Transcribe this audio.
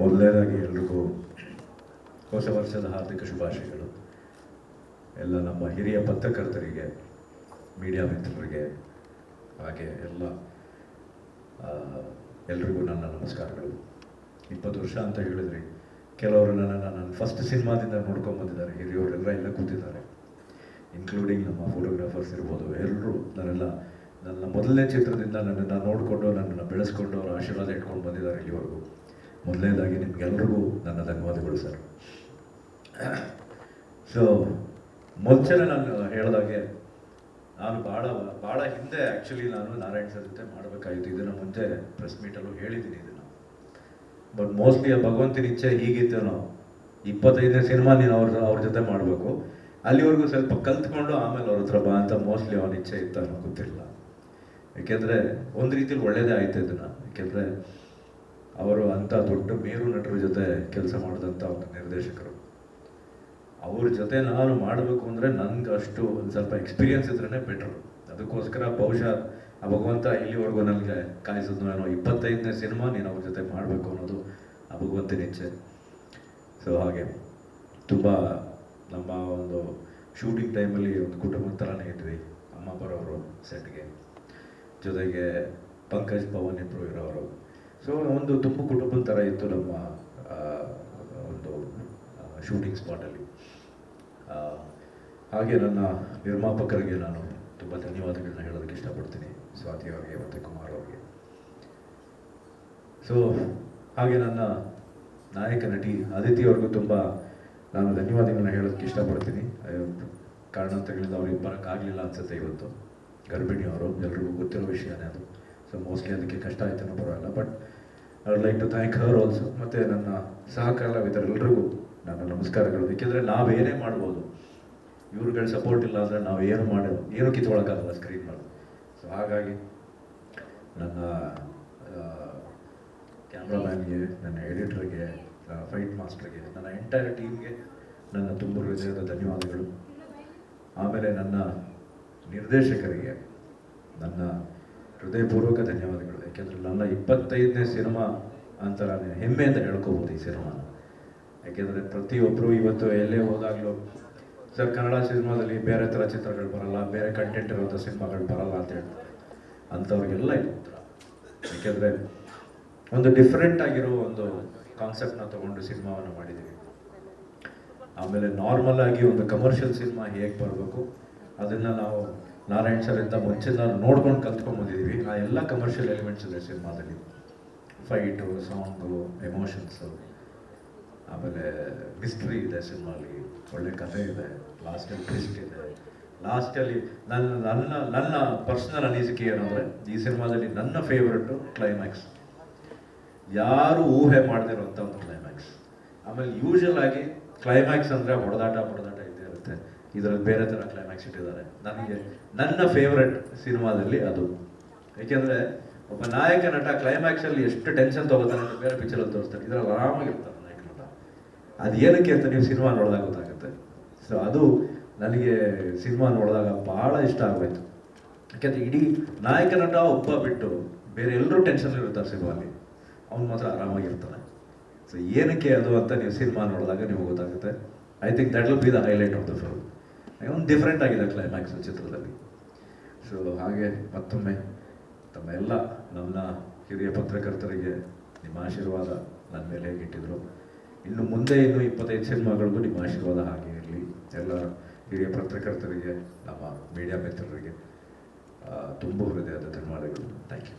ಮೊದಲನೇದಾಗಿ ಎಲ್ರಿಗೂ ಹೊಸ ವರ್ಷದ ಹಾರ್ದಿಕ ಶುಭಾಶಯಗಳು. ಎಲ್ಲ ನಮ್ಮ ಹಿರಿಯ ಪತ್ರಕರ್ತರಿಗೆ, ಮೀಡಿಯಾ ಮಿತ್ರರಿಗೆ, ಹಾಗೆ ಎಲ್ಲ ಎಲ್ರಿಗೂ ನನ್ನ ನಮಸ್ಕಾರಗಳು. ಇಪ್ಪತ್ತು ವರ್ಷ ಅಂತ ಹೇಳಿದ್ರಿ ಕೆಲವರು ನನ್ನನ್ನು ನನ್ನ ಫಸ್ಟ್ ಸಿನಿಮಾದಿಂದ ನೋಡ್ಕೊಂಡು ಬಂದಿದ್ದಾರೆ. ಹಿರಿಯವರೆಲ್ಲ ಎಲ್ಲ ಕೂತಿದ್ದಾರೆ. ಇನ್ಕ್ಲೂಡಿಂಗ್ ನಮ್ಮ ಫೋಟೋಗ್ರಾಫರ್ಸ್ ಇರ್ಬೋದು ಎಲ್ಲರೂ ನನ್ನೆಲ್ಲ, ನನ್ನ ಮೊದಲನೇ ಚಿತ್ರದಿಂದ ನನ್ನನ್ನು ನೋಡಿಕೊಂಡು, ನನ್ನನ್ನು ಬೆಳೆಸ್ಕೊಂಡು, ಅವರ ಆಶೀರ್ವಾದ ಇಟ್ಕೊಂಡು ಬಂದಿದ್ದಾರೆ ಇಲ್ಲಿವರೆಗೂ. ಮೊದಲನೇದಾಗಿ ನಿಮಗೆಲ್ಲರಿಗೂ ನನ್ನ ಧನ್ಯವಾದಗಳು, ಸರ್. ಸೊ ಮೊದಲೇ ನಾನು ಹೇಳಿದಾಗೆ, ನಾನು ಭಾಳ ಭಾಳ ಹಿಂದೆ ಆ್ಯಕ್ಚುಲಿ ನಾನು ನಾರಾಯಣ್ ಸರ್ ಜೊತೆ ಮಾಡಬೇಕಾಗಿತ್ತು. ಇದನ್ನು ಮುಂಚೆ ಪ್ರೆಸ್ ಮೀಟಲ್ಲೂ ಹೇಳಿದ್ದೀನಿ ಇದನ್ನು. ಬಟ್ ಮೋಸ್ಟ್ಲಿ ಆ ಭಗವಂತನ ಇಚ್ಛೆ ಹೀಗಿತ್ತು ನಾವು ಇಪ್ಪತ್ತೈದನೇ ಸಿನಿಮಾ ನೀನು ಅವ್ರ ಅವ್ರ ಜೊತೆ ಮಾಡಬೇಕು. ಅಲ್ಲಿವರೆಗೂ ಸ್ವಲ್ಪ ಕಲ್ತ್ಕೊಂಡು ಆಮೇಲೆ ಅವ್ರ ಹತ್ರ ಬಾ ಅಂತ ಮೋಸ್ಟ್ಲಿ ಅವನ ಇಚ್ಛೆ ಇತ್ತು ಅನ್ನೋ ಗೊತ್ತಿಲ್ಲ. ಯಾಕೆಂದರೆ ಒಂದು ರೀತಿಯಲ್ಲಿ ಒಳ್ಳೆಯದೇ ಆಯ್ತು ಇದನ್ನು. ಯಾಕೆಂದರೆ ಅವರು ಅಂಥ ದೊಡ್ಡ ಮೇರು ನಟರ ಜೊತೆ ಕೆಲಸ ಮಾಡಿದಂಥ ಒಂದು ನಿರ್ದೇಶಕರು. ಅವ್ರ ಜೊತೆ ನಾನು ಮಾಡಬೇಕು ಅಂದರೆ ನನಗೆ ಅಷ್ಟು ಒಂದು ಸ್ವಲ್ಪ ಎಕ್ಸ್ಪೀರಿಯನ್ಸ್ ಇದ್ರೇ ಬೆಟ್ರು ಅದಕ್ಕೋಸ್ಕರ ಬಹುಶಃ ಆ ಭಗವಂತ ಇಲ್ಲಿವರೆಗೂ ನನಗೆ ಕಾಯಿಸಿದ್ನು ನಾನು ಇಪ್ಪತ್ತೈದನೇ ಸಿನಿಮಾ ನೀನು ಅವ್ರ ಜೊತೆ ಮಾಡಬೇಕು ಅನ್ನೋದು ಆ ಭಗವಂತನ ಇಚ್ಛೆ. ಸೊ ಹಾಗೆ ತುಂಬ ನಮ್ಮ ಒಂದು ಶೂಟಿಂಗ್ ಟೈಮಲ್ಲಿ ಒಂದು ಕುಟುಂಬದ ಥರನೇ ಇದ್ವಿ ಅಮ್ಮ ಬರೋರು ಸೆಟ್ಗೆ ಜೊತೆಗೆ ಪಂಕಜ್ ಪವನ್ ಇಬ್ಬರು ಇರೋರು. ಸೊ ಒಂದು ತುಂಬ ಕುಟುಂಬದ ಥರ ಇತ್ತು ನಮ್ಮ ಒಂದು ಶೂಟಿಂಗ್ ಸ್ಪಾಟಲ್ಲಿ ಹಾಗೆ ನನ್ನ ನಿರ್ಮಾಪಕರಿಗೆ ನಾನು ತುಂಬ ಧನ್ಯವಾದಗಳನ್ನ ಹೇಳೋದಕ್ಕೆ ಇಷ್ಟಪಡ್ತೀನಿ. ಸ್ವಾತಿ ಅವರಿಗೆ ಮತ್ತು ಕುಮಾರ್ ಅವರಿಗೆ. ಸೊ ಹಾಗೆ ನನ್ನ ನಾಯಕ ನಟಿ ಅದಿತಿ ಅವ್ರಿಗೂ ತುಂಬ ನಾನು ಧನ್ಯವಾದಗಳನ್ನ ಹೇಳೋದಕ್ಕೆ ಇಷ್ಟಪಡ್ತೀನಿ. ಕಾರಣಾಂತರಗಳಿಂದ ಅವ್ರಿಗೆ ಬರೋಕ್ಕಾಗಲಿಲ್ಲ ಅನ್ಸುತ್ತೆ ಇವತ್ತು. ಗರ್ಭಿಣಿ ಅವರು ಎಲ್ರಿಗೂ ಗೊತ್ತಿರೋ ವಿಷಯನೇ ಅದು. ಸೊ ಮೋಸ್ಟ್ಲಿ ಅದಕ್ಕೆ ಕಷ್ಟ ಆಯ್ತು ಬರೋಲ್ಲ but I would like to thank her also ಮತ್ತು ನನ್ನ ಸಹ ಕಲಾವಿದರೆಲ್ಲರಿಗೂ ನನ್ನ ನಮಸ್ಕಾರಗಳು. ಏಕೆಂದರೆ ನಾವೇನೇ ಮಾಡ್ಬೋದು. ಇವ್ರುಗಳ ಸಪೋರ್ಟ್ ಇಲ್ಲ ಅಂದರೆ ನಾವು ಏನು ಮಾಡೋದು? ಏನು ಕಿತ್ಕೊಳಕ್ಕಾಗಲ್ಲ ಸ್ಕ್ರೀನ್ ಮೇಲೆ ಸೊ ಹಾಗಾಗಿ ನನ್ನ ಕ್ಯಾಮ್ರಾಮ್ಯಾನ್ಗೆ ನನ್ನ ಎಡಿಟರ್ಗೆ ಫೈಟ್ ಮಾಸ್ಟರ್ಗೆ ನನ್ನ ಎಂಟೈರ್ ಟೀಮ್ಗೆ ನನ್ನ ತುಂಬ ಹೃದಯದ ಧನ್ಯವಾದಗಳು. ಆಮೇಲೆ ನನ್ನ ನಿರ್ದೇಶಕರಿಗೆ ನನ್ನ ಹೃದಯಪೂರ್ವಕ ಧನ್ಯವಾದಗಳು. ಯಾಕೆಂದರೆ ನನ್ನ ಇಪ್ಪತ್ತೈದನೇ ಸಿನಿಮಾ ಅಂತ ನಾನು ಹೆಮ್ಮೆಯಿಂದ ಹೇಳ್ಕೋಬೋದು ಈ ಸಿನಿಮಾನ. ಯಾಕೆಂದರೆ ಪ್ರತಿಯೊಬ್ಬರು ಇವತ್ತು ಎಲ್ಲೇ ಹೋದಾಗಲೂ ಸರ್, ಕನ್ನಡ ಸಿನಿಮಾದಲ್ಲಿ ಬೇರೆ ಥರ ಚಿತ್ರಗಳು ಬರಲ್ಲ, ಬೇರೆ ಕಂಟೆಂಟ್ ಇರುವಂಥ ಸಿನಿಮಾಗಳು ಬರಲ್ಲ ಅಂತ ಹೇಳ್ತಾರೆ. ಅಂಥವ್ರಿಗೆಲ್ಲ ಇದು ಉತ್ತರ. ಯಾಕೆಂದರೆ ಒಂದು ಡಿಫ್ರೆಂಟ್ ಆಗಿರೋ ಒಂದು ಕಾನ್ಸೆಪ್ಟ್ನ ತಗೊಂಡು ಸಿನಿಮಾವನ್ನು ಮಾಡಿದ್ದೀವಿ. ಆಮೇಲೆ ನಾರ್ಮಲ್ ಆಗಿ ಒಂದು ಕಮರ್ಷಿಯಲ್ ಸಿನಿಮಾ ಹೇಗೆ ಬರಬೇಕು, ಅದನ್ನು ನಾವು ನಾರಾಯಣ್ ಸರ್ ಅಂತ ಮುಂಚೆ ನಾನು ನೋಡ್ಕೊಂಡು ಕಲ್ತ್ಕೊಂಡ್ ಬಂದಿದ್ದೀವಿ. ಆ ಎಲ್ಲ ಕಮರ್ಷಿಯಲ್ ಎಲಿಮೆಂಟ್ಸ್ ಇದೆ ಸಿನಿಮಾದಲ್ಲಿ. ಫೈಟು ಸಾಂಗು ಎಮೋಷನ್ಸು ಆಮೇಲೆ ಮಿಸ್ಟ್ರಿ ಇದೆ ಸಿನಿಮಾಲಿ. ಒಳ್ಳೆ ಕಥೆ ಇದೆ. ಲಾಸ್ಟಲ್ಲಿ ಟ್ವಿಸ್ಟ್ ಇದೆ. ಲಾಸ್ಟಲ್ಲಿ ನನ್ನ ನನ್ನ ನನ್ನ ಪರ್ಸ್ನಲ್ ಅನಿಸಿಕೆ ಏನಂದರೆ ಈ ಸಿನಿಮಾದಲ್ಲಿ ನನ್ನ ಫೇವ್ರೆಟ್ಟು ಕ್ಲೈಮ್ಯಾಕ್ಸ್ ಯಾರು ಊಹೆ ಮಾಡದಿರುವಂಥ ಒಂದು ಕ್ಲೈಮ್ಯಾಕ್ಸ್ ಆಮೇಲೆ ಯೂಶಲ್ ಆಗಿ ಕ್ಲೈಮ್ಯಾಕ್ಸ್ ಅಂದರೆ ಹೊಡೆದಾಟ ಇರುತ್ತೆ ಇದರಲ್ಲಿ ಬೇರೆ ಥರ ಕ್ಲೈಮ್ಯಾಕ್ಸ್ ಇಟ್ಟಿದ್ದಾರೆ. ನನಗೆ ನನ್ನ ಫೇವ್ರೆಟ್ ಸಿನಿಮಾದಲ್ಲಿ ಅದು. ಏಕೆಂದರೆ ಒಬ್ಬ ನಾಯಕ ನಟ ಕ್ಲೈಮ್ಯಾಕ್ಸಲ್ಲಿ ಎಷ್ಟು ಟೆನ್ಷನ್ ತೊಗೋತಾನೆ ಅಂತ ಬೇರೆ ಪಿಕ್ಚರಲ್ಲಿ ತೋರಿಸ್ತಾರೆ. ಇದರಲ್ಲಿ ಆರಾಮಾಗಿರ್ತಾರೆ ನಾಯಕ ನಟ. ಅದು ಏನಕ್ಕೆ ಅಂತ ನೀವು ಸಿನಿಮಾ ನೋಡಿದಾಗ ಗೊತ್ತಾಗುತ್ತೆ. ಸೊ ಅದು ನನಗೆ ಸಿನಿಮಾ ನೋಡಿದಾಗ ಭಾಳ ಇಷ್ಟ ಆಗೋಯ್ತು. ಯಾಕೆಂದರೆ ಇಡೀ ನಾಯಕ ನಟ ಒಬ್ಬ ಬಿಟ್ಟು ಬೇರೆ ಎಲ್ಲರೂ ಟೆನ್ಷನ್ ಇರ್ತಾರೆ ಸಿನಿಮಾಲಿ ಅವ್ನು ಮಾತ್ರ ಆರಾಮಾಗಿರ್ತಾನೆ ಸೊ ಏನಕ್ಕೆ ಅದು ಅಂತ ನೀವು ಸಿನಿಮಾ ನೋಡಿದಾಗ ನಿಮಗೆ ಗೊತ್ತಾಗುತ್ತೆ. I think that will be the highlight of the film ಒಂದು ಡಿಫ್ರೆಂಟ್ ಆಗಿದೆ ಕ್ಲೈಮ್ಯಾಕ್ಸ್ ಚಿತ್ರದಲ್ಲಿ. ಸೊ ಹಾಗೆ ಮತ್ತೊಮ್ಮೆ ತಮ್ಮ ಎಲ್ಲ ನನ್ನ ಹಿರಿಯ ಪತ್ರಕರ್ತರಿಗೆ ನಿಮ್ಮ ಆಶೀರ್ವಾದ ನನ್ನ ಮೇಲೆ ಹೇಗಿಟ್ಟಿದ್ರು, ಇನ್ನು ಮುಂದೆ ಇನ್ನು ಇಪ್ಪತ್ತೈದು ಸಿನಿಮಾಗಳಿಗೂ ನಿಮ್ಮ ಆಶೀರ್ವಾದ ಹಾಗೆ ಇರಲಿ. ಎಲ್ಲ ಹಿರಿಯ ಪತ್ರಕರ್ತರಿಗೆ, ನಮ್ಮ ಮೀಡಿಯಾ ಮಿತ್ರರಿಗೆ ತುಂಬ ಹೃದಯದ ಧನ್ಯವಾದಗಳು. Thank you